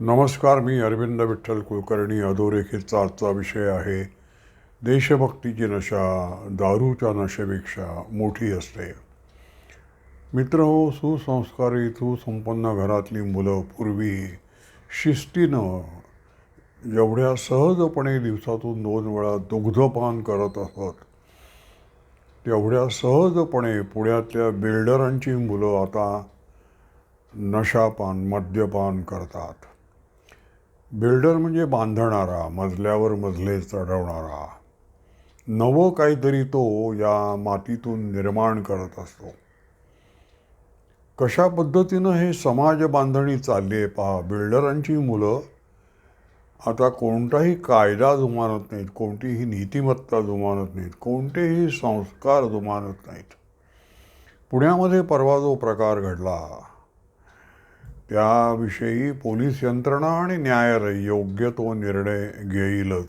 नमस्कार मी अरविंद विठ्ठल कुलकर्णी. अधोरेखितचा आजचा विषय आहे. देशभक्तीची नशा दारूच्या नशेपेक्षा मोठी असते. मित्र हो सुसंस्कारी सुसंपन्न घरातली मुलं पूर्वी शिस्तीनं जेवढ्या सहजपणे दिवसातून दोन वेळा दुग्धपान करत असत तेवढ्या सहजपणे पुण्यातल्या बिल्डरांची मुलं आता नशापान मद्यपान करतात. बिल्डर म्हणजे बांधणारा मजल्यावर मजले चढवणारा. नवं काहीतरी तो या मातीतून निर्माण करत असतो. कशा पद्धतीनं हे समाज बांधणी चालली आहे पहा बिल्डरांची मुलं आता कोणताही कायदा जुमानत नाहीत कोणतीही नीतिमत्ता जुमानत नाहीत कोणतेही संस्कार जुमानत नाहीत. पुण्यामध्ये परवा जो प्रकार घडला त्याविषयी पोलीस यंत्रणा आणि न्यायालय योग्य तो निर्णय घेईलच.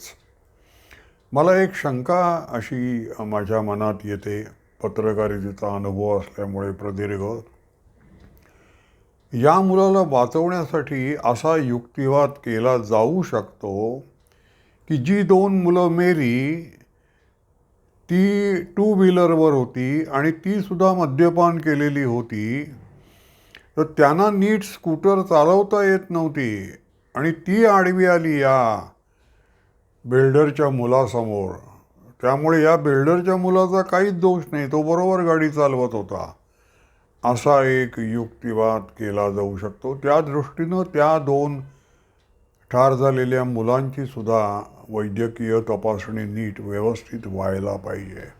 मला एक शंका अशी माझ्या मनात येते. पत्रकारितेचा अनुभव असल्यामुळे प्रदीर्घ. या मुलाला वाचवण्यासाठी असा युक्तिवाद केला जाऊ शकतो की जी दोन मुलं मेली ती टू व्हीलरवर होती आणि तीसुद्धा मद्यपान केलेली होती तर त्यांना नीट स्कूटर चालवता येत नव्हती. आणि ती आडवी आली या बिल्डरच्या मुलासमोर. त्यामुळे या बिल्डरच्या मुलाचा काहीच दोष नाही तो बरोबर गाडी चालवत होता. असा एक युक्तिवाद केला जाऊ शकतो. त्या दृष्टीनं त्या दोन ठार झालेल्या मुलांची सुद्धा वैद्यकीय तपासणी नीट व्यवस्थित व्हायला पाहिजे.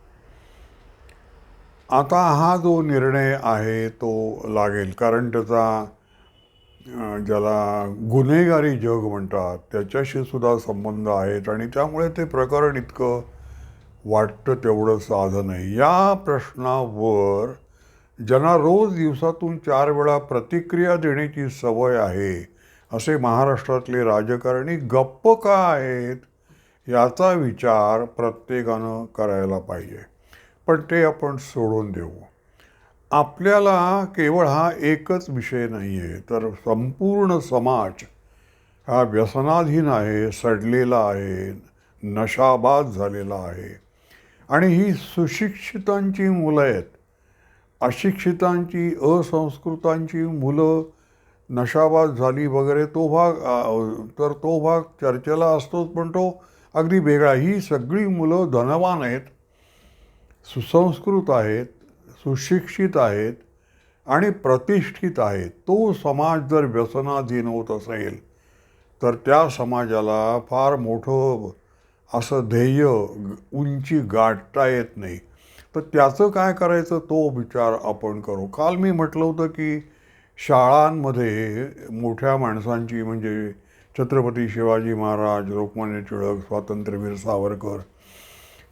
आता हा जो निर्णय आहे तो लागेल. कारण त्याचा ज्याला गुन्हेगारी जग म्हणतात त्याच्याशी सुद्धा संबंध आहेत आणि त्यामुळे ते प्रकरण इतकं वाटतं तेवढं साधं नाही. या प्रश्नावर ज्यांना रोज दिवसातून चार वेळा प्रतिक्रिया देण्याची सवय आहे असे महाराष्ट्रातले राजकारणी गप्प का आहेत याचा विचार प्रत्येकानं करायला पाहिजे. पण ते आपण सोडून देऊ. आपल्याला केवळ हा एकच विषय नाही आहे तर संपूर्ण समाज हा व्यसनाधीन आहे सडलेला आहे नशाबाद झालेला आहे. आणि ही सुशिक्षितांची मुलं आहेत. अशिक्षितांची असंस्कृतांची मुलं नशाबाद झाली वगैरे तो भाग तर तो भाग चर्चेला असतोच पण तो अगदी वेगळा. ही सगळी मुलं धनवान आहेत. सुसंस्कृत आहेत सुशिक्षित आहेत आणि प्रतिष्ठित आहेत. तो समाज जर व्यसनाधीन होत असेल तर त्या समाजाला फार मोठं असं ध्येय उंची गाठता येत नाही. तर त्याचं काय करायचं तो विचार आपण करू. काल मी म्हटलं होतं की शाळांमध्ये मोठ्या माणसांची म्हणजे छत्रपती शिवाजी महाराज लोकमान्य टिळक स्वातंत्र्यवीर सावरकर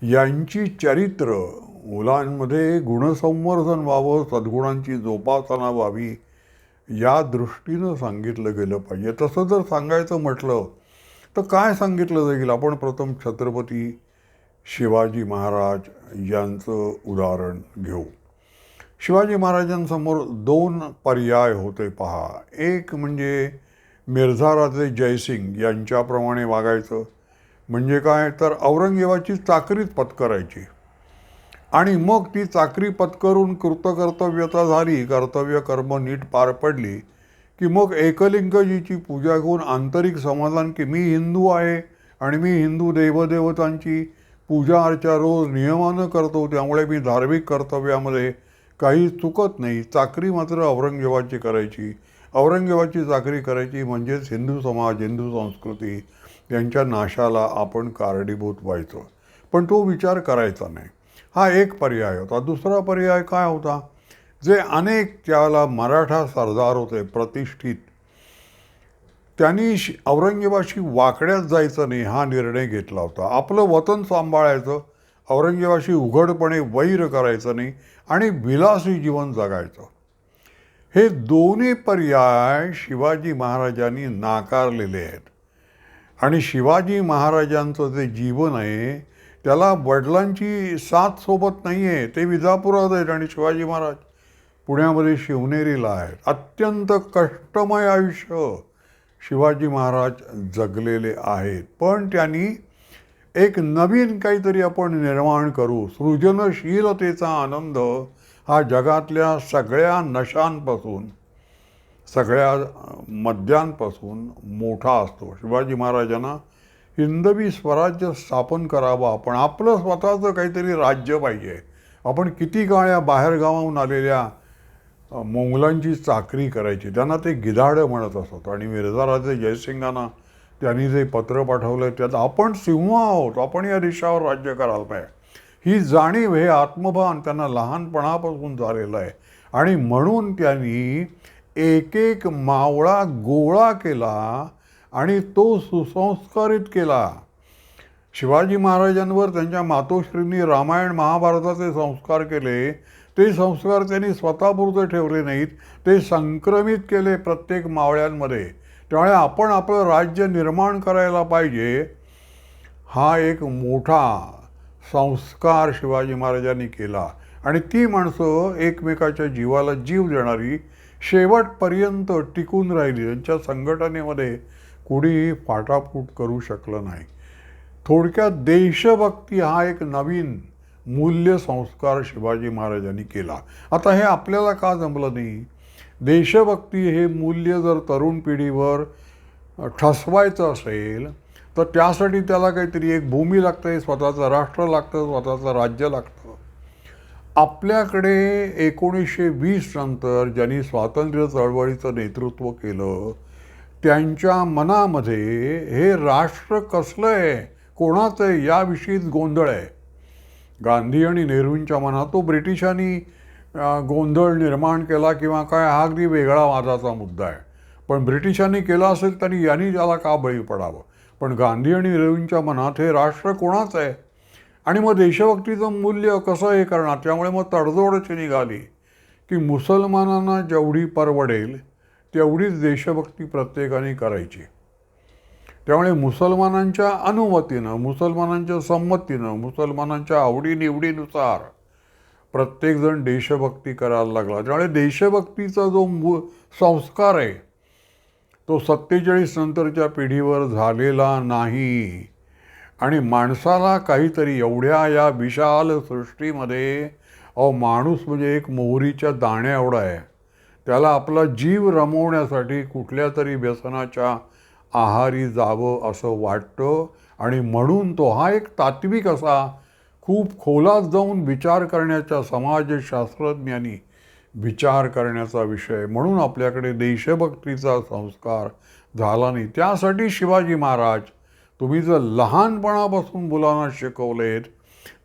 यांची चरित्र मुलांमध्ये गुणसंवर्धन व्हावं सद्गुणांची जोपासना व्हावी या दृष्टीनं सांगितलं गेलं पाहिजे. तसं जर सांगायचं म्हटलं तर काय सांगितलं जाईल? आपण प्रथम छत्रपती शिवाजी महाराज यांचं उदाहरण घेऊ. शिवाजी महाराजांसमोर दोन पर्याय होते पहा. एक म्हणजे मिर्झा राजे जयसिंग यांच्याप्रमाणे वागायचं म्हणजे काय? तर औरंगजेबाची चाकरीच पत्करायची. आणि मग ती चाकरी पत्करून कृतकर्तव्यता झाली कर्तव्य कर्म नीट पार पडली की मग एकलिंगजीची पूजा करून आंतरिक समाधान की मी हिंदू आहे आणि मी हिंदू देवदेवतांची पूजा अर्चा रोज नियमानं करतो त्यामुळे मी धार्मिक कर्तव्यामध्ये काही चुकत नाही. चाकरी मात्र औरंगजेबाची करायची. औरंगजेबाची चाकरी करायची म्हणजेच हिंदू समाज हिंदू संस्कृती. यांच्या नाशाला आपण कारणीभूत व्हायचो. पण तो विचार करायचा नाही. हा एक पर्याय होता. दुसरा पर्याय काय होता? जे अनेक त्याला मराठा सरदार होते प्रतिष्ठित. त्यांनी औरंगजेबाशी वाकड्यात जायचं नाही हा निर्णय घेतला होता. आपलं वतन सांभाळायचं औरंगजेबाशी उघडपणे वैर करायचं नाही आणि विलासी जीवन जगायचं. हे दोन्ही पर्याय शिवाजी महाराजांनी नाकारलेले आहेत. आणि शिवाजी महाराजांचं जे जीवन आहे त्याला वडिलांची साथ सोबत नाही आहे ते विजापुरात आहेत आणि शिवाजी महाराज पुण्यामध्ये शिवनेरीला आहेत. अत्यंत कष्टमय आयुष्य शिवाजी महाराज जगलेले आहेत. पण त्यांनी एक नवीन काहीतरी आपण निर्माण करू. सृजनशीलतेचा आनंद हा जगातल्या सगळ्या नशांपासून सगळ्या मद्यांपासून मोठा असतो. शिवाजी महाराजांना हिंदवी स्वराज्य स्थापन करावं. आपण आपलं स्वतःचं काहीतरी राज्य पाहिजे. आपण किती काळ या बाहेरगावाहून आलेल्या मोंगलांची चाकरी करायची. त्यांना ते गिधाडं म्हणत असत. आणि मिर्झाराजे जयसिंगांना त्यांनी जे पत्र पाठवलं त्यात आपण सिंह आहोत. आपण या देशावर राज्य करायला पाहिजे. ही जाणीव हे आत्मभान त्यांना लहानपणापासून झालेलं आहे. आणि म्हणून त्यांनी एक एक मावळा गोळा केला आणि तो सुसंस्कारित केला. शिवाजी महाराजांवर त्यांच्या मातोश्रींनी रामायण महाभारताचे संस्कार केले. ते संस्कार त्यांनी स्वतःपुरते ठेवले नाहीत ते संक्रमित केले प्रत्येक मावळ्यांमध्ये. त्यामुळे आपण आपलं राज्य निर्माण करायला पाहिजे. हा एक मोठा संस्कार शिवाजी महाराजांनी केला. आणि ती माणसं एकमेकाच्या जीवाला जीव देणारी शेवटपर्यंत टिकून राहिली. त्यांच्या संघटनेमध्ये कुणीही फाटाफूट करू शकलं नाही. थोडक्यात देशभक्ती हा एक नवीन मूल्य संस्कार शिवाजी महाराजांनी केला. आता हे आपल्याला का जमलं नाही? देशभक्ती हे मूल्य जर तरुण पिढीवर ठसवायचं असेल तर त्यासाठी त्याला काहीतरी एक भूमी लागते स्वतःचं राष्ट्र लागतं स्वतःचं राज्य लागतं. आपल्याकडे एकोणीसशे वीस नंतर ज्यांनी स्वातंत्र्य चळवळीचं नेतृत्व केलं त्यांच्या मनामध्ये हे राष्ट्र कसलं आहे? कोणाचं आहे? याविषयीच गोंधळ आहे. गांधी आणि नेहरूंच्या मनात तो ब्रिटिशांनी गोंधळ निर्माण केला किंवा काय हा अगदी वेगळा वादाचा मुद्दा आहे. पण ब्रिटिशांनी केला असेल तरी यांनी त्याला का बळी पडावं? पण गांधी आणि नेहरूंच्या मनात हे राष्ट्र कोणाचं आहे? आणि मग देशभक्तीचं मूल्य कसं हे करणार? त्यामुळे मग तडजोडची निघाली की मुसलमानांना जेवढी परवडेल तेवढीच देशभक्ती प्रत्येकाने करायची. त्यामुळे मुसलमानांच्या अनुमतीनं मुसलमानांच्या संमतीनं मुसलमानांच्या आवडीनिवडीनुसार प्रत्येकजण देशभक्ती करायला लागला. त्यामुळे देशभक्तीचा जो मू संस्कार आहे तो सत्तेचाळीस नंतरच्या पिढीवर झालेला नाही. आणि माणसाला काहीतरी एवढ्या या विशाल सृष्टीमध्ये अहो माणूस म्हणजे एक मोहरीच्या दाण्या एवढा आहे. त्याला आपला जीव रमवण्यासाठी कुठल्या तरी व्यसनाच्या आहारी जावं असं वाटतं आणि म्हणून तो हा एक तात्विक असा खूप खोलात जाऊन विचार करण्याच्या समाजशास्त्रज्ञांनी विचार करण्याचा विषय म्हणून आपल्याकडे देशभक्तीचा संस्कार झाला नाही. त्यासाठी शिवाजी महाराज तुम्ही जर लहानपणापासून मुलांना शिकवलेत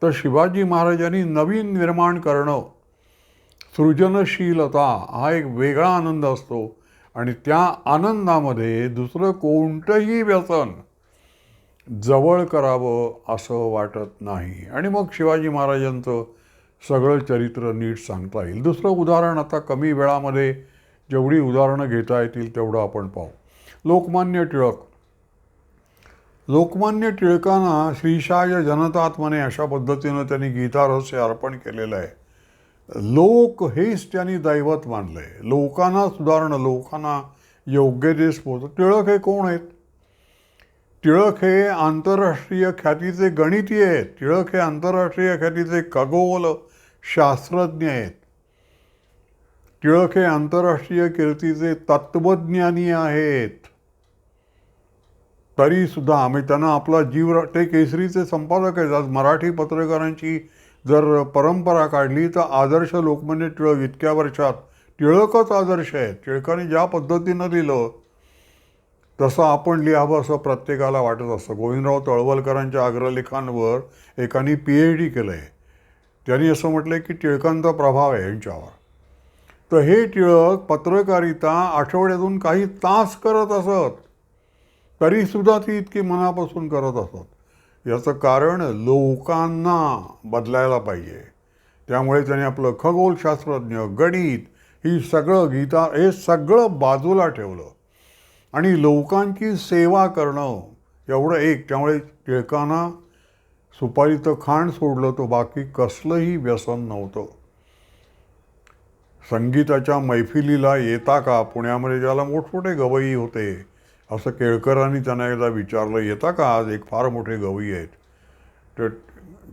तर शिवाजी महाराजांनी नवीन निर्माण करणं सृजनशीलता हा एक वेगळा आनंद असतो. आणि त्या आनंदामध्ये दुसरं कोणतंही व्यसन जवळ करावं असं वाटत नाही. आणि मग शिवाजी महाराजांचं सगळं चरित्र नीट सांगता येईल. दुसरं उदाहरण आता कमी वेळामध्ये जेवढी उदाहरणं घेता येतील तेवढं आपण पाहू. लोकमान्य टिळक लोकमान्य टिळकांना श्रीशाय जनतात्मने अशा पद्धतीनं त्यांनी गीतारहस्य अर्पण केलेलं आहे. लोक हेच त्यांनी दैवत मानलंय. लोकांना सुधारणं लोकांना योग्य देश पोहोच टिळक हे कोण आहेत? टिळक हे आंतरराष्ट्रीय ख्यातीचे गणिती आहेत. टिळक हे आंतरराष्ट्रीय ख्यातीचे खगोल शास्त्रज्ञ आहेत. टिळक हे आंतरराष्ट्रीय कीर्तीचे तत्वज्ञानी आहेत. तरी सुद्धा आम्ही त्यांना आपला जीव ते केसरीचे संपादक आहेत. आज मराठी पत्रकारांची जर परंपरा काढली तर आदर्श लोकमान्य टिळक इतक्या वर्षात टिळकच आदर्श आहे टिळकाने ज्या पद्धतीनं लिहिलं तसं आपण लिहावं असं प्रत्येकाला वाटत असतं. गोविंदराव तळवलकरांच्या अग्रलेखांवर एकाने पी एच डी केलं आहे त्यांनी असं म्हटलं की टिळकांचा प्रभाव आहे यांच्यावर. तर हे टिळक पत्रकारिता आठवड्यातून काही तास करत असत. तरीसुद्धा ती इतकी मनापासून करत असत याचं कारण लोकांना बदलायला पाहिजे. त्यामुळे त्याने आपलं खगोलशास्त्रज्ञ गणित ही सगळं गीता हे सगळं बाजूला ठेवलं. आणि लोकांची सेवा करणं एवढं एक. त्यामुळे टिळकांना सुपारीचं खाण सोडलं तर बाकी कसलंही व्यसन नव्हतं. संगीताच्या मैफिलीला येता का? पुण्यामध्ये ज्याला मोठमोठे गवई होते असं केळकरांनी त्यांना एकदा विचारलं येता का आज? एक फार मोठे गवई आहेत. तर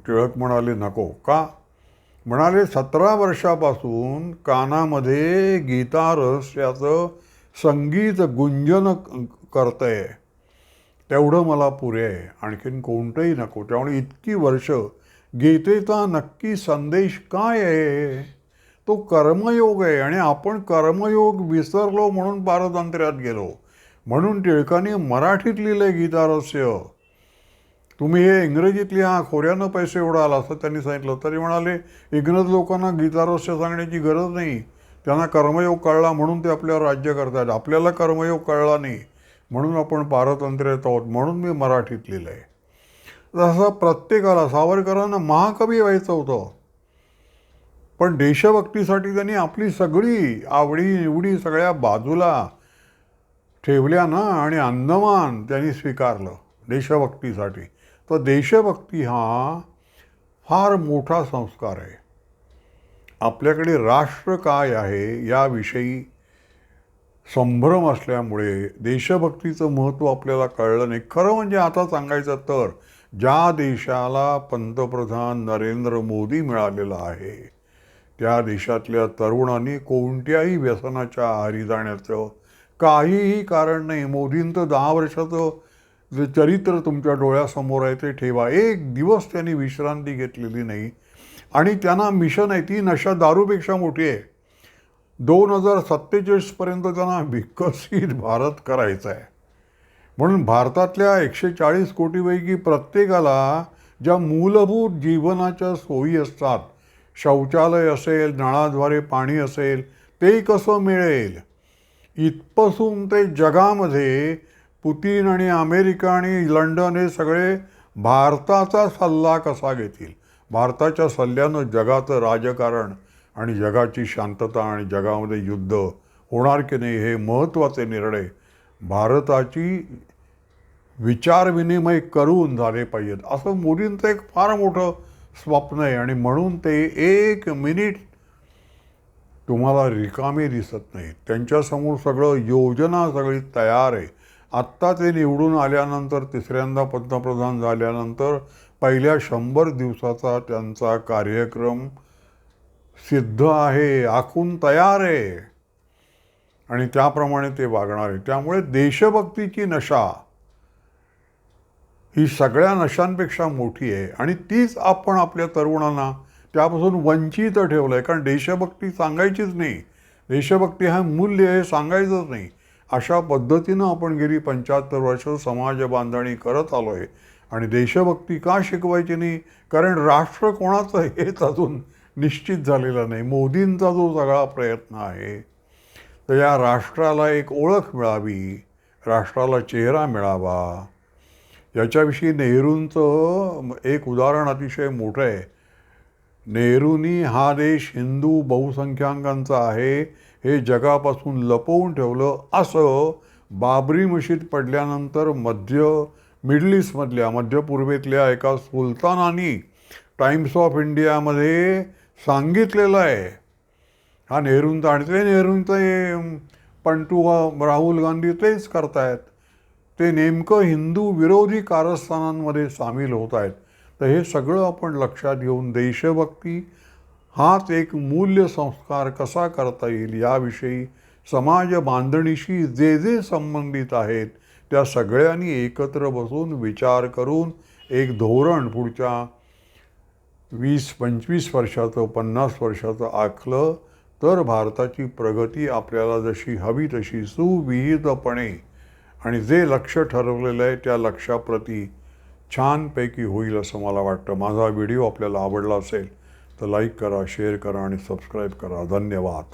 टिळक म्हणाले नको. का? म्हणाले सतरा वर्षापासून कानामध्ये गीता रहस्याचं संगीत गुंजन करतंय. तेवढं मला पुरे आहे. आणखीन कोणतंही नको. त्यामुळे इतकी वर्ष गीतेचा नक्की संदेश काय आहे? तो कर्मयोग आहे आणि आपण कर्मयोग विसरलो म्हणून पारतंत्र्यात गेलो. म्हणून टिळकांनी मराठीत लिहिलं गीतारस्य तुम्ही हे इंग्रजीत लिहा खोऱ्यानं पैसे उडाल असं त्यांनी सांगितलं. तरी म्हणाले इंग्रज लोकांना गीतारस्य सांगण्याची गरज नाही. त्यांना कर्मयोग कळला म्हणून ते आपल्यावर राज्य करतात आपल्याला कर्मयोग कळला नाही. म्हणून आपण पारतंत्र्यात आहोत. म्हणून मी मराठीत लिहिलं आहे तसं प्रत्येकाला सावरकरांना महाकवी व्हायचं होतं. पण देशभक्तीसाठी त्यांनी आपली सगळी आवडी निवडी सगळ्या बाजूला ठेवल्या ना आणि अंदमान त्यांनी स्वीकारलं देशभक्तीसाठी. तर देशभक्ती हा फार मोठा संस्कार आहे. आपल्याकडे राष्ट्र काय आहे याविषयी संभ्रम असल्यामुळे देशभक्तीचं महत्त्व आपल्याला कळलं नाही. खरं म्हणजे आता सांगायचं तर ज्या देशाला पंतप्रधान नरेंद्र मोदी मिळालेला आहे त्या देशातल्या तरुणांनी कोणत्याही व्यसनाच्या आहारी जाण्याचं काहीही कारण नाही. मोदींचं दहा वर्षाचं जे चरित्र तुमच्या डोळ्यासमोर आहे ते ठेवा. एक दिवस त्यांनी विश्रांती घेतलेली नाही. आणि त्यांना मिशन आहे. ती नशा दारूपेक्षा मोठी आहे. दोन हजार सत्तेचाळीसपर्यंत त्यांना विकसित भारत करायचा आहे. म्हणून भारतातल्या एकशे चाळीस कोटीपैकी प्रत्येकाला ज्या मूलभूत जीवनाच्या सोयी असतात शौचालय असेल नळाद्वारे पाणी असेल ते कसं मिळेल? इथपासून ते जगामध्ये पुतीन आणि अमेरिका आणि लंडन हे सगळे भारताचा सल्ला कसा घेतील? भारताच्या सल्ल्यानं जगाचं राजकारण आणि जगाची शांतता आणि जगामध्ये युद्ध होणार की नाही हे महत्त्वाचे निर्णय भारताची विचारविनिमय करून झाले पाहिजेत. असं मोदींचं एक फार मोठं स्वप्न आहे आणि म्हणून ते एक मिनिट तुम्हाला रिकामे दिसत नाहीत. त्यांच्यासमोर सगळं योजना सगळी तयार आहे. आत्ता ते निवडून आल्यानंतर तिसऱ्यांदा पंतप्रधान झाल्यानंतर पहिल्या शंभर दिवसाचा त्यांचा कार्यक्रम सिद्ध आहे आखून तयार आहे. आणि त्याप्रमाणे ते वागणार आहे. त्यामुळे देशभक्तीची नशा ही सगळ्या नशांपेक्षा मोठी आहे. आणि तीच आपण आपल्या तरुणांना त्यापासून वंचित ठेवलं आहे कारण देशभक्ती सांगायचीच नाही. देशभक्ती हा मूल्य हे सांगायचंच नाही. अशा पद्धतीनं आपण गेली पंच्याहत्तर वर्ष समाज बांधणी करत आलो आहे आणि देशभक्ती का शिकवायची नाही? कारण राष्ट्र कोणाचं हेच अजून निश्चित झालेलं नाही. मोदींचा जो सगळा प्रयत्न आहे तर या राष्ट्राला एक ओळख मिळावी राष्ट्राला चेहरा मिळावा. याच्याविषयी नेहरूंचं एक उदाहरण अतिशय मोठं आहे. नेहरूनी हा देश हिंदू बहुसंख्याकांचा आहे हे जगापासून लपवून ठेवलं असं बाबरी मशीद पडल्यानंतर मध्य मिडल ईस्टमधल्या मध्य पूर्वेतल्या एका सुलतानानी टाइम्स ऑफ इंडियामध्ये सांगितलेलं आहे. हा नेहरूंचा आणि ते नेहरूंचं हे पंटू राहुल गांधी तेच करतायत. ते नेमकं हिंदू विरोधी कारस्थानांमध्ये सामील होत आहेत तर हे सगळं आपण लक्षात घेऊन देशभक्ती हाच एक मूल्य संस्कार कसा करता येईल याविषयी समाज बांधणीशी जे जे संबंधित आहेत त्या सगळ्यांनी एकत्र बसून विचार करून एक धोरण पुढच्या वीस पंचवीस वर्षाचं पन्नास वर्षाचं आखलं तर भारताची प्रगती आपल्याला जशी हवी तशी सुविहितपणे आणि जे लक्ष ठरवलेलं आहे त्या लक्षाप्रती छानपैकी होईल असं मला वाटतं. माझा व्हिडिओ आपल्याला आवडला असेल तर लाईक करा शेअर करा आणि सबस्क्राईब करा. धन्यवाद.